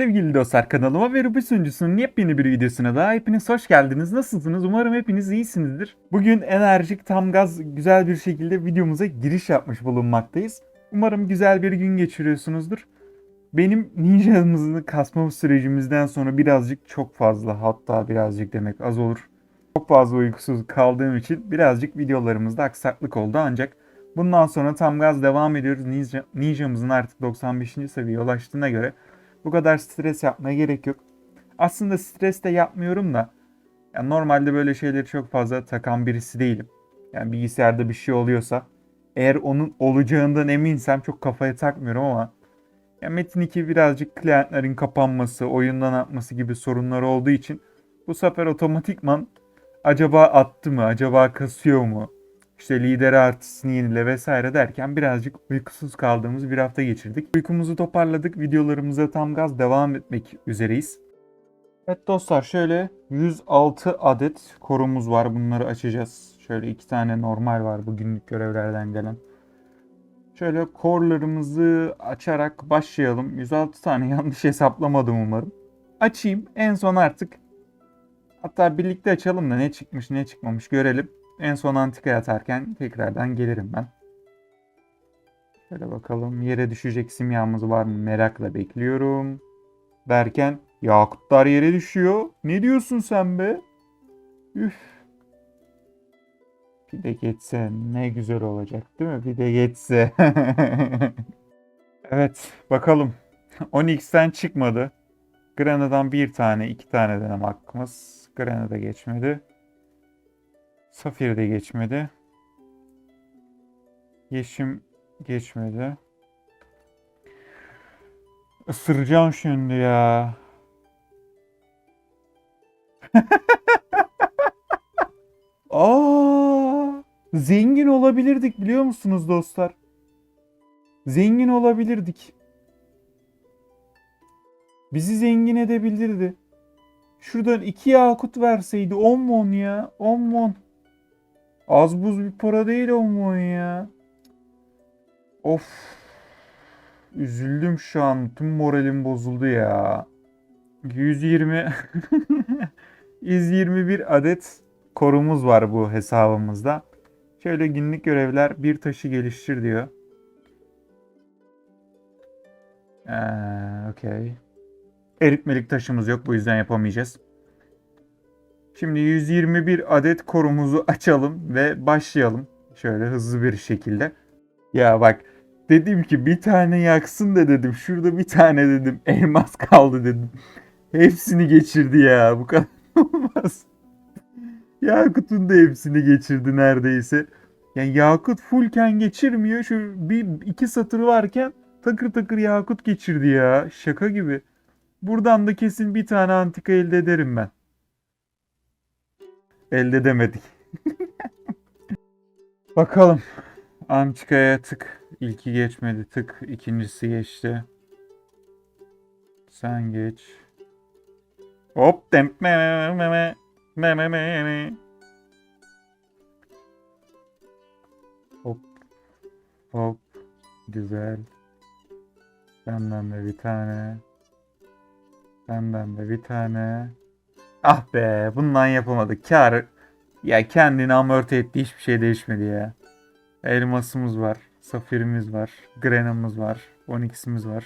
Sevgili dostlar kanalıma ve Ruby sunucusunun yepyeni bir videosuna daha hepiniz hoş geldiniz. Nasılsınız? Umarım hepiniz iyisinizdir. Bugün enerjik tam gaz güzel bir şekilde videomuza giriş yapmış bulunmaktayız. Umarım güzel bir gün geçiriyorsunuzdur. Benim ninjamızın kasma sürecimizden sonra birazcık çok fazla hatta birazcık demek az olur. Çok fazla uykusuz kaldığım için birazcık videolarımızda aksaklık oldu ancak bundan sonra tam gaz devam ediyoruz. Ninja, ninjamızın artık 95. seviyeye ulaştığına göre bu kadar stres yapmaya gerek yok. Aslında stres de yapmıyorum da yani normalde böyle şeyleri çok fazla takan birisi değilim. Yani bilgisayarda bir şey oluyorsa eğer onun olacağından eminsem çok kafaya takmıyorum ama ya Metin 2 birazcık klientlerin kapanması, oyundan atması gibi sorunlar olduğu için bu sefer otomatikman acaba attı mı, acaba kasıyor mu, işte lider artısını yenile vesaire derken birazcık uykusuz kaldığımız bir hafta geçirdik. Uykumuzu toparladık. Videolarımıza tam gaz devam etmek üzereyiz. Evet dostlar şöyle 106 adet korumuz var. Bunları açacağız. Şöyle iki tane normal var bu günlük görevlerden gelen. Şöyle korlarımızı açarak başlayalım. 106 tane yanlış hesaplamadım umarım. Açayım. En son artık hatta birlikte açalım da ne çıkmış ne çıkmamış görelim. En son antika atarken tekrardan gelirim ben. Şöyle bakalım yere düşecek simyamız var mı merakla bekliyorum. Derken yakutlar yere düşüyor. Ne diyorsun sen be? Üf. Bir de geçse ne güzel olacak değil mi? Bir de geçse. evet bakalım. 10x'ten çıkmadı. Grana'dan bir tane, iki tane deneme hakkımız. Granada geçmedi. Safir de geçmedi. Yeşim geçmedi. Isıracağım şimdi ya. Aa, zengin olabilirdik biliyor musunuz dostlar? Zengin olabilirdik. Bizi zengin edebilirdi. Şuradan iki yakut verseydi 10 mon ya. 10 mon. Az buz bir para değil 10 mon ya. Of. Üzüldüm şu an. Tüm moralim bozuldu ya. 120 121 adet korumuz var bu hesabımızda. Şöyle günlük görevler bir taşı geliştir diyor. Ee, okey. Eritmelik taşımız yok bu yüzden yapamayacağız. Şimdi 121 adet korumuzu açalım ve başlayalım. Şöyle hızlı bir şekilde. Ya bak dedim ki bir tane yaksın da dedim. Şurada bir tane dedim elmas kaldı dedim. Hepsini geçirdi ya bu kadar olmaz. Yakut'un da hepsini geçirdi neredeyse. Yani Yakut fullken geçirmiyor. Şu bir iki satır varken takır takır Yakut geçirdi ya. Şaka gibi. Buradan da kesin bir tane antika elde ederim ben elde edemedik. Bakalım. Amçika'ya tık. İlki geçmedi tık. ikincisi geçti. Sen geç. Hop dem me me me me me me me. Hop. Hop. Güzel. Benden de bir tane. Benden de bir tane. Ah be bundan yapamadık. Kar ya kendini amorti etti hiçbir şey değişmedi ya. Elmasımız var. Safirimiz var. Grena'mız var. Onyx'imiz var.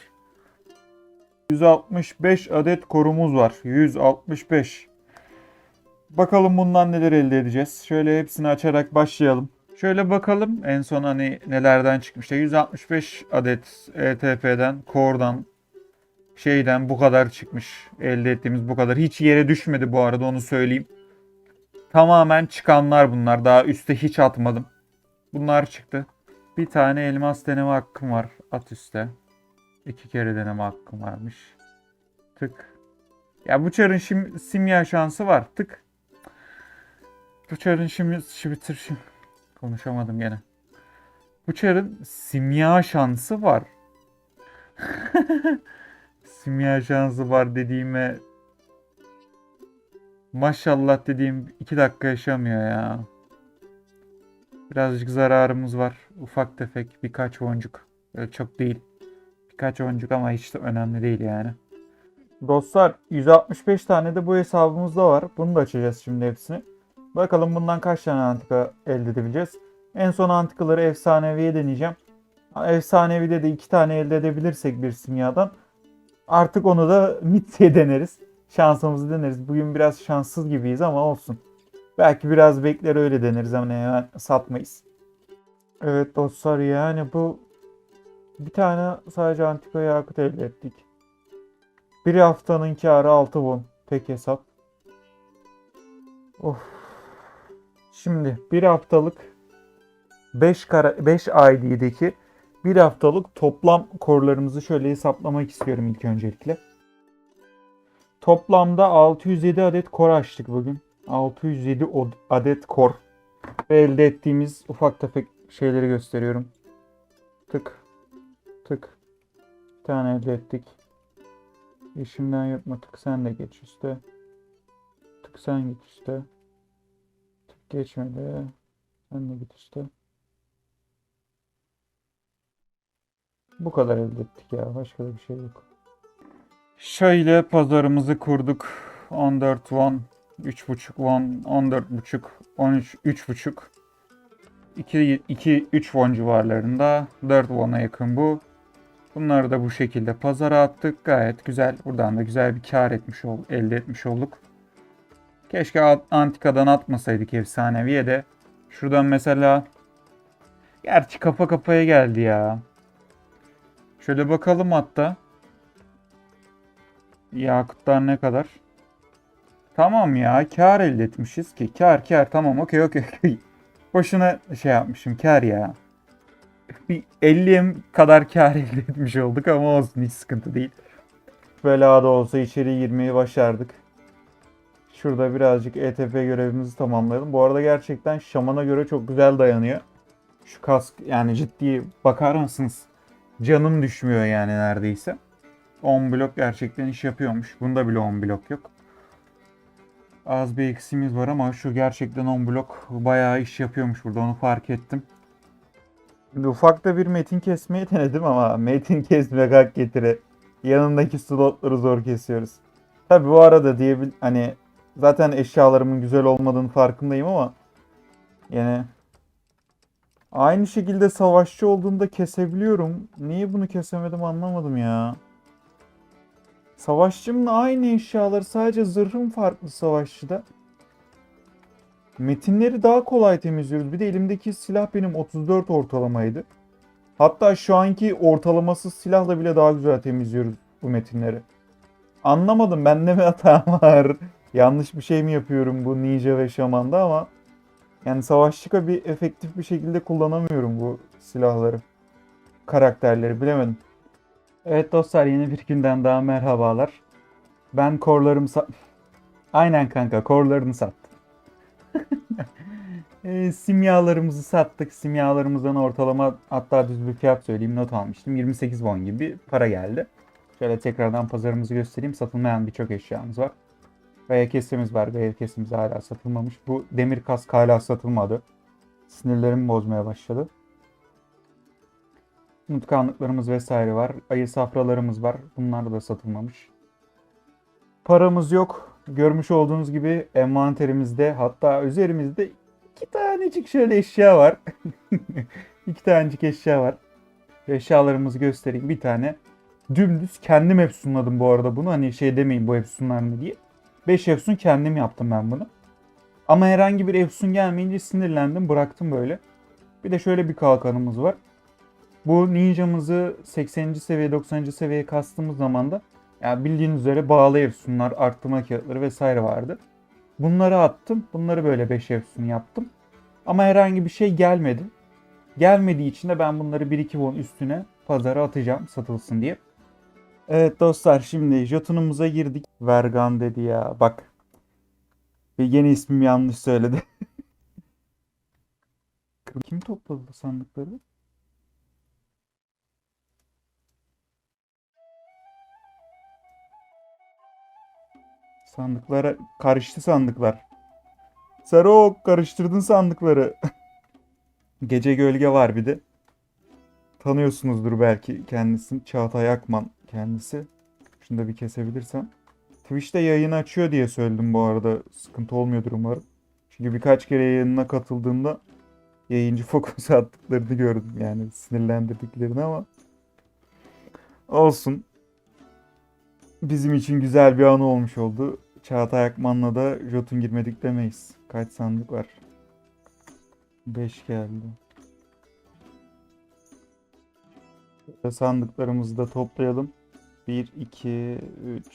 165 adet korumuz var. 165. Bakalım bundan neler elde edeceğiz. Şöyle hepsini açarak başlayalım. Şöyle bakalım en son hani nelerden çıkmıştı. 165 adet ETP'den, Core'dan, şeyden bu kadar çıkmış. Elde ettiğimiz bu kadar. Hiç yere düşmedi bu arada onu söyleyeyim. Tamamen çıkanlar bunlar. Daha üste hiç atmadım. Bunlar çıktı. Bir tane elmas deneme hakkım var. At üste. İki kere deneme hakkım varmış. Tık. Ya bu çarın şimdi simya şansı var. Tık. Bu çarın şimdi bitir şimdi. Konuşamadım gene. Bu çarın simya şansı var. simya şansı var dediğime maşallah dediğim iki dakika yaşamıyor ya. Birazcık zararımız var. Ufak tefek birkaç boncuk. Öyle çok değil. Birkaç boncuk ama hiç de önemli değil yani. Dostlar 165 tane de bu hesabımızda var. Bunu da açacağız şimdi hepsini. Bakalım bundan kaç tane antika elde edebileceğiz. En son antikaları efsaneviye deneyeceğim. Efsanevide de iki tane elde edebilirsek bir simyadan artık onu da mithiye deneriz. Şansımızı deneriz. Bugün biraz şanssız gibiyiz ama olsun. Belki biraz bekler öyle deneriz ama hemen satmayız. Evet dostlar yani bu bir tane sadece antika yakıt elde ettik. Bir haftanın karı 6 won. Tek hesap. Of. Şimdi bir haftalık 5 kara 5 ID'deki bir haftalık toplam korlarımızı şöyle hesaplamak istiyorum ilk öncelikle. Toplamda 607 adet kor açtık bugün. 607 od- adet kor. Ve elde ettiğimiz ufak tefek şeyleri gösteriyorum. Tık. Tık. Bir tane elde ettik. İşimden yapma tık sen de geç üste. Tık sen git üste. Tık geçmedi. Sen de git üste. Bu kadar elde ettik ya. Başka da bir şey yok. Şöyle pazarımızı kurduk. 14 won, 3.5 won, 14.5, 13, 3.5. 2, 2, 3 won civarlarında. 4 won'a yakın bu. Bunları da bu şekilde pazara attık. Gayet güzel. Buradan da güzel bir kar etmiş ol, elde etmiş olduk. Keşke antikadan atmasaydık efsaneviye de. Şuradan mesela Gerçi kafa kafaya geldi ya. Şöyle bakalım hatta. Yakutlar ne kadar? Tamam ya kar elde etmişiz ki. Kar kar tamam okey okey. okey. Boşuna şey yapmışım kar ya. Bir 50'ye kadar kar elde etmiş olduk ama olsun hiç sıkıntı değil. Bela da olsa içeri girmeyi başardık. Şurada birazcık ETP görevimizi tamamlayalım. Bu arada gerçekten şamana göre çok güzel dayanıyor. Şu kask yani ciddi bakar mısınız? Canım düşmüyor yani neredeyse. 10 blok gerçekten iş yapıyormuş. Bunda bile 10 blok yok. Az bir eksiğimiz var ama şu gerçekten 10 blok bayağı iş yapıyormuş burada onu fark ettim. Şimdi ufak da bir metin kesmeyi denedim ama metin kesmek hak getire. Yanındaki slotları zor kesiyoruz. Tabi bu arada diyebil hani zaten eşyalarımın güzel olmadığını farkındayım ama yani aynı şekilde savaşçı olduğunda kesebiliyorum. Niye bunu kesemedim anlamadım ya. Savaşçımın aynı eşyaları sadece zırhım farklı savaşçıda. Metinleri daha kolay temizliyoruz. Bir de elimdeki silah benim 34 ortalamaydı. Hatta şu anki ortalamasız silahla bile daha güzel temizliyoruz bu metinleri. Anlamadım bende mi hata var? Yanlış bir şey mi yapıyorum bu ninja ve şamanda ama yani savaşçıka bir efektif bir şekilde kullanamıyorum bu silahları. Karakterleri bilemedim. Evet dostlar yeni bir günden daha merhabalar. Ben korlarımı sa- Aynen kanka korlarını sattım. e, simyalarımızı sattık. Simyalarımızdan ortalama hatta düz bir fiyat söyleyeyim not almıştım. 28 won gibi para geldi. Şöyle tekrardan pazarımızı göstereyim. Satılmayan birçok eşyamız var. Veya kesimiz var. Veya kesimiz hala satılmamış. Bu demir kask hala satılmadı. Sinirlerimi bozmaya başladı. Unutkanlıklarımız vesaire var. Ayı safralarımız var. Bunlar da satılmamış. Paramız yok. Görmüş olduğunuz gibi envanterimizde hatta üzerimizde iki tanecik şöyle eşya var. iki tanecik eşya var. Eşyalarımızı göstereyim. Bir tane dümdüz kendim efsunladım bu arada bunu. Hani şey demeyin bu efsunlar mı diye. 5 efsun kendim yaptım ben bunu. Ama herhangi bir efsun gelmeyince sinirlendim bıraktım böyle. Bir de şöyle bir kalkanımız var. Bu ninjamızı 80. seviye 90. seviyeye kastığımız zaman da yani bildiğiniz üzere bağlı efsunlar, arttırma kağıtları vesaire vardı. Bunları attım. Bunları böyle 5 efsun yaptım. Ama herhangi bir şey gelmedi. Gelmediği için de ben bunları 1-2 won üstüne pazara atacağım satılsın diye. Evet dostlar şimdi jetonumuza girdik. Vergan dedi ya bak. Bir yeni ismim yanlış söyledi. Kim topladı sandıkları? Sandıklara karıştı sandıklar. Sarok karıştırdın sandıkları. Gece gölge var bir de. Tanıyorsunuzdur belki kendisini. Çağatay Akman kendisi. Şunu da bir kesebilirsem. Twitch'te yayın açıyor diye söyledim bu arada. Sıkıntı olmuyordur umarım. Çünkü birkaç kere yayınına katıldığımda yayıncı fokus attıklarını gördüm. Yani sinirlendirdiklerini ama olsun. Bizim için güzel bir anı olmuş oldu. Çağatay Akman'la da Jotun girmedik demeyiz. Kaç sandık var? 5 geldi. Sandıklarımızı da toplayalım. 1, 2, 3.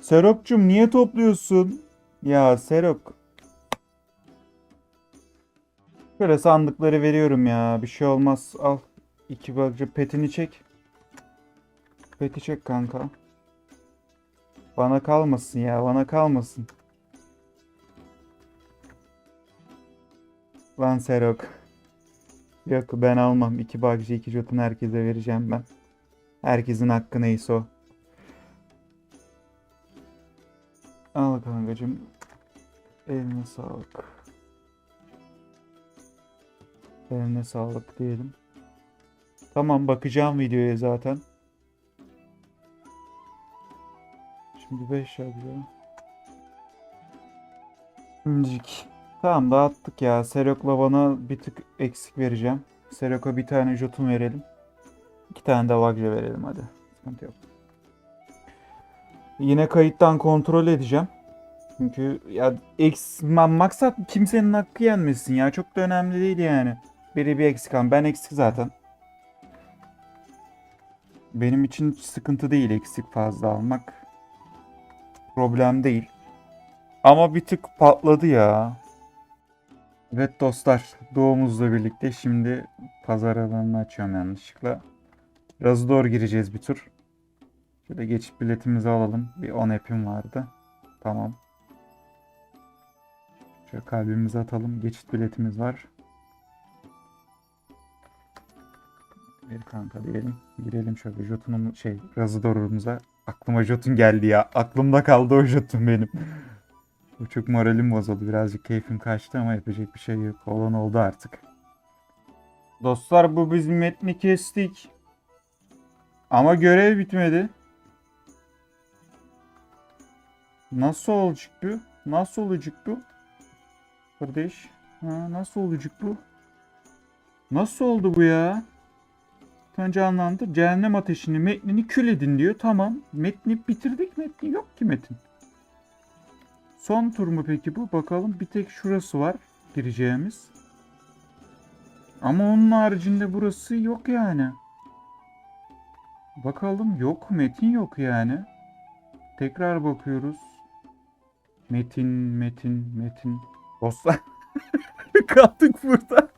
Serok'cum niye topluyorsun? Ya Serok. Şöyle sandıkları veriyorum ya. Bir şey olmaz. Al. İki bakıcı petini çek. Peti çek kanka. Bana kalmasın ya. Bana kalmasın. Lan Serok. Yok ben almam. İki bakıcı iki jotun herkese vereceğim ben. Herkesin hakkı neyse o. Al kankacım. Eline sağlık. Eline sağlık diyelim. Tamam bakacağım videoya zaten. Şimdi 5 yapacağım. Şimdilik. Tamam dağıttık ya. Serok'la bana bir tık eksik vereceğim. Serok'a bir tane jotun verelim. İki tane de Vagje verelim hadi. Sıkıntı yok. Yine kayıttan kontrol edeceğim. Çünkü ya eks, ma- maksat kimsenin hakkı yenmesin ya. Çok da önemli değil yani. Biri bir eksik ama ben eksik zaten. Benim için sıkıntı değil eksik fazla almak. Problem değil. Ama bir tık patladı ya. Evet dostlar, doğumuzla birlikte şimdi pazar alanını açıyorum yanlışlıkla. Razador gireceğiz bir tur. Şöyle geçit biletimizi alalım. Bir 10 epim vardı. Tamam. Şöyle kalbimizi atalım. Geçit biletimiz var. Bir kanka diyelim. Girelim şöyle Jotun'un şey Razador'umuza. Aklıma Jotun geldi ya. Aklımda kaldı o Jotun benim. Bu çok moralim bozuldu. Birazcık keyfim kaçtı ama yapacak bir şey yok. Olan oldu artık. Dostlar bu biz metni kestik. Ama görev bitmedi. Nasıl olacak bu? Nasıl olacak bu? Kardeş. Ha, nasıl olacak bu? Nasıl oldu bu ya? Önce anlandı. Cehennem ateşini metnini kül edin diyor. Tamam. Metni bitirdik. Metni yok ki metin. Son tur mu peki bu? Bakalım. Bir tek şurası var gireceğimiz. Ama onun haricinde burası yok yani. Bakalım yok. Metin yok yani. Tekrar bakıyoruz. Metin, metin, metin. Dostlar. Kaldık burada.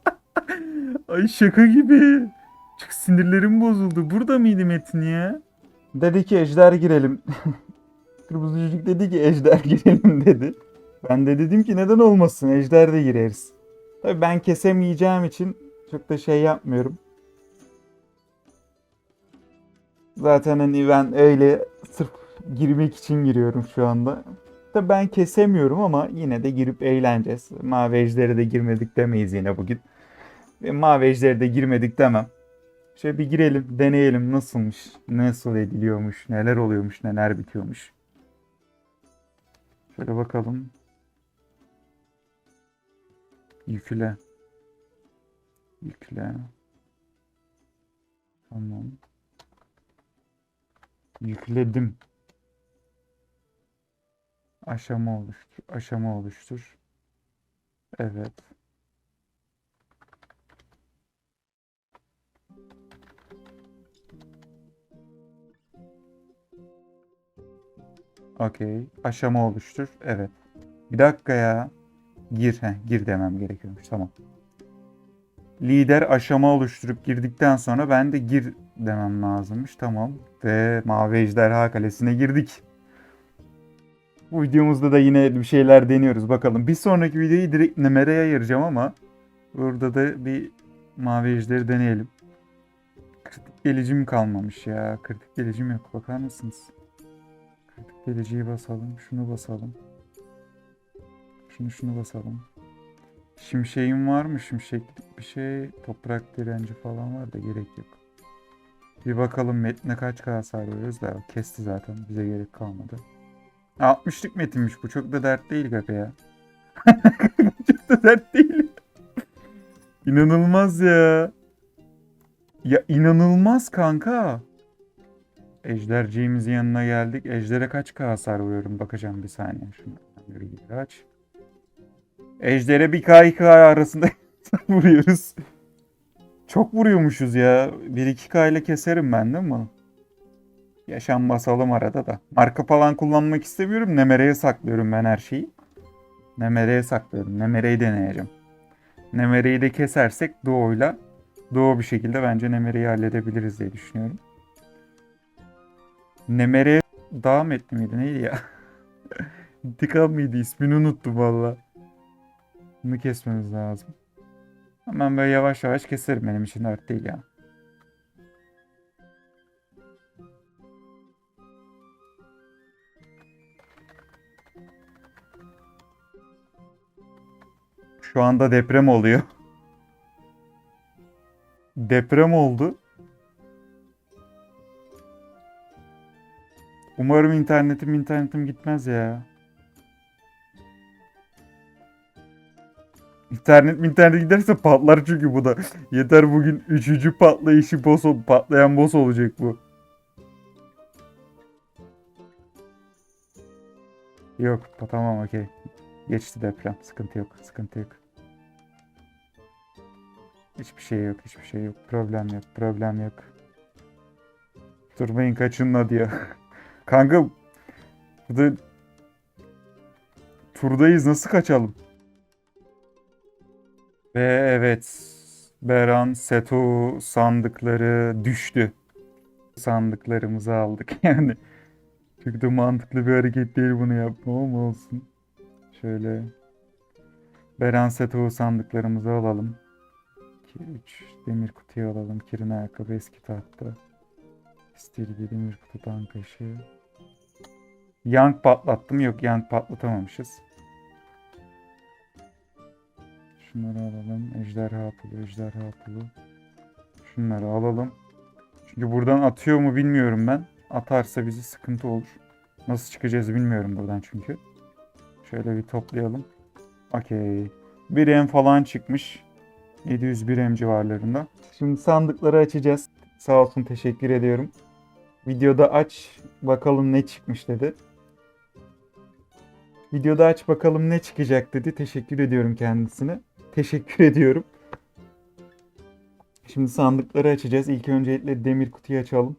Ay şaka gibi. Çok sinirlerim bozuldu. Burada mıydı Metin ya? Dedi ki ejder girelim. Kırmızı çocuk dedi ki ejder girelim dedi. Ben de dedim ki neden olmasın ejder de gireriz. Tabii ben kesemeyeceğim için çok da şey yapmıyorum. Zaten hani ben öyle sırf girmek için giriyorum şu anda. Tabii ben kesemiyorum ama yine de girip eğleneceğiz. Mavi ejderi de girmedik demeyiz yine bugün. Ve mavi ejderi de girmedik demem. Şöyle bir girelim, deneyelim nasılmış, nasıl ediliyormuş, neler oluyormuş, neler bitiyormuş. Şöyle bakalım. Yükle. Yükle. Tamam. Yükledim. Aşama oluştur. Aşama oluştur. Evet. Okey. Aşama oluştur. Evet. Bir dakika ya. Gir. Heh, gir demem gerekiyormuş. Tamam. Lider aşama oluşturup girdikten sonra ben de gir demem lazımmış. Tamam. Ve Mavi Ejderha Kalesi'ne girdik. Bu videomuzda da yine bir şeyler deniyoruz. Bakalım. Bir sonraki videoyu direkt Nemere'ye ayıracağım ama burada da bir Mavi Ejder'i deneyelim. Kritik gelicim kalmamış ya. Kritik gelicim yok. Bakar mısınız? Kritik geliciyi basalım. Şunu basalım. Şunu şunu basalım. Şimşeğim var mı? Şimşeklik bir şey. Toprak direnci falan var da gerek yok. Bir bakalım metne kaç kadar sarıyoruz da kesti zaten bize gerek kalmadı. 60'lık metinmiş bu çok da dert değil Gaga ya. çok da dert değil. İnanılmaz ya. Ya inanılmaz kanka. Ejderciğimizin yanına geldik. Ejder'e kaç K hasar vuruyorum bakacağım bir saniye. Şunu geri aç. Ejder'e bir K 2 K arasında vuruyoruz. Çok vuruyormuşuz ya. 1-2K ile keserim ben değil mi? Yaşam basalım arada da. Marka falan kullanmak istemiyorum. Nemere'ye saklıyorum ben her şeyi. Nemere'ye saklıyorum. Nemere'yi deneyeceğim. Nemere'yi de kesersek Doğu'yla Doğu bir şekilde bence Nemere'yi halledebiliriz diye düşünüyorum. Nemere Dağ metni miydi neydi ya? İntikam mıydı ismini unuttum valla. Bunu kesmemiz lazım. Hemen böyle yavaş yavaş keserim benim için dert değil ya. Şu anda deprem oluyor. Deprem oldu. Umarım internetim internetim gitmez ya. İnternet internet giderse patlar çünkü bu da. Yeter bugün üçüncü patlayışı boss patlayan boss olacak bu. Yok tamam okey. Geçti deprem. Sıkıntı yok. Sıkıntı yok. Hiçbir şey yok. Hiçbir şey yok. Problem yok. Problem yok. Durmayın kaçınla diyor. Kanka burada turdayız. Nasıl kaçalım? Ve evet Beran Seto sandıkları düştü. Sandıklarımızı aldık yani. Çok da mantıklı bir hareket değil bunu yapmam ama olsun. Şöyle Beran Seto sandıklarımızı alalım. 2, 3 demir kutuyu alalım. Kirin ayakkabı eski tahta. İstilgi demir kutu tankası. Yank patlattım. Yok yank patlatamamışız. Şunları alalım. Ejderha pulu, ejderha pulu. Şunları alalım. Çünkü buradan atıyor mu bilmiyorum ben. Atarsa bizi sıkıntı olur. Nasıl çıkacağız bilmiyorum buradan çünkü. Şöyle bir toplayalım. Okey. 1M falan çıkmış. 701 M civarlarında. Şimdi sandıkları açacağız. Sağ olsun teşekkür ediyorum. Videoda aç bakalım ne çıkmış dedi. Videoda aç bakalım ne çıkacak dedi. Teşekkür ediyorum kendisine. Teşekkür ediyorum. Şimdi sandıkları açacağız. İlk öncelikle demir kutuyu açalım.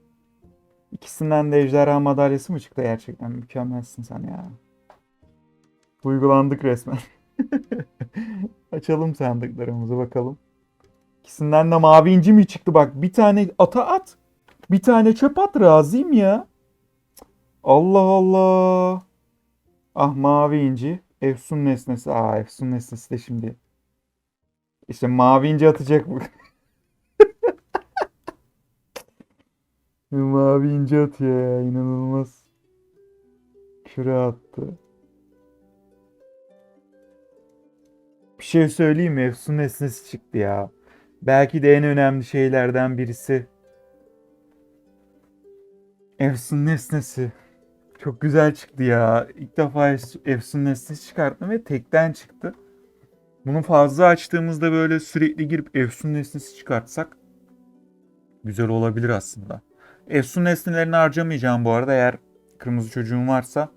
İkisinden de ejderha madalyası mı çıktı gerçekten? Mükemmelsin sen ya. Uygulandık resmen. Açalım sandıklarımızı bakalım. İkisinden de mavi inci mi çıktı bak. Bir tane ata at. Bir tane çöp at razıyım ya. Allah Allah. Ah mavi inci. Efsun nesnesi. Aa Efsun nesnesi de şimdi. İşte mavi inci atacak bu. mavi inci atıyor ya. inanılmaz. Şuraya attı. Bir şey söyleyeyim mi? Efsun nesnesi çıktı ya. Belki de en önemli şeylerden birisi. Efsun nesnesi. Çok güzel çıktı ya. İlk defa Efs- Efsun nesnesi çıkarttım ve tekten çıktı. Bunu fazla açtığımızda böyle sürekli girip Efsun nesnesi çıkartsak güzel olabilir aslında. Efsun nesnelerini harcamayacağım bu arada. Eğer kırmızı çocuğum varsa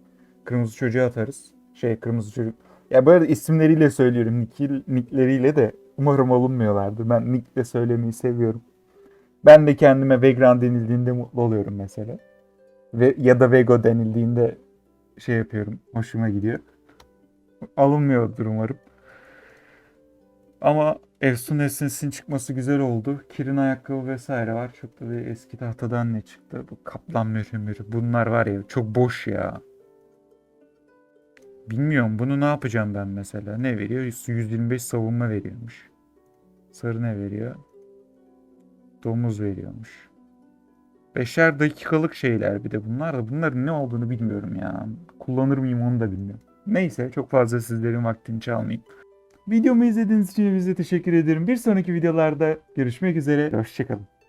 kırmızı çocuğa atarız. Şey kırmızı çocuk. Ya böyle isimleriyle söylüyorum. Nick, nickleriyle de umarım alınmıyorlardır. Ben nickle söylemeyi seviyorum. Ben de kendime Vegran denildiğinde mutlu oluyorum mesela. Ve ya da Vego denildiğinde şey yapıyorum. Hoşuma gidiyor. Alınmıyordur umarım. Ama Efsun Esnes'in çıkması güzel oldu. Kirin ayakkabı vesaire var. Çok da bir eski tahtadan ne çıktı? Bu kaplan mühürü. Bunlar var ya çok boş ya. Bilmiyorum bunu ne yapacağım ben mesela. Ne veriyor? 125 savunma veriyormuş. Sarı ne veriyor? Domuz veriyormuş. Beşer dakikalık şeyler bir de bunlar da bunların ne olduğunu bilmiyorum ya. Kullanır mıyım onu da bilmiyorum. Neyse çok fazla sizlerin vaktini çalmayayım. Videomu izlediğiniz için hepinize teşekkür ederim. Bir sonraki videolarda görüşmek üzere. Hoşçakalın.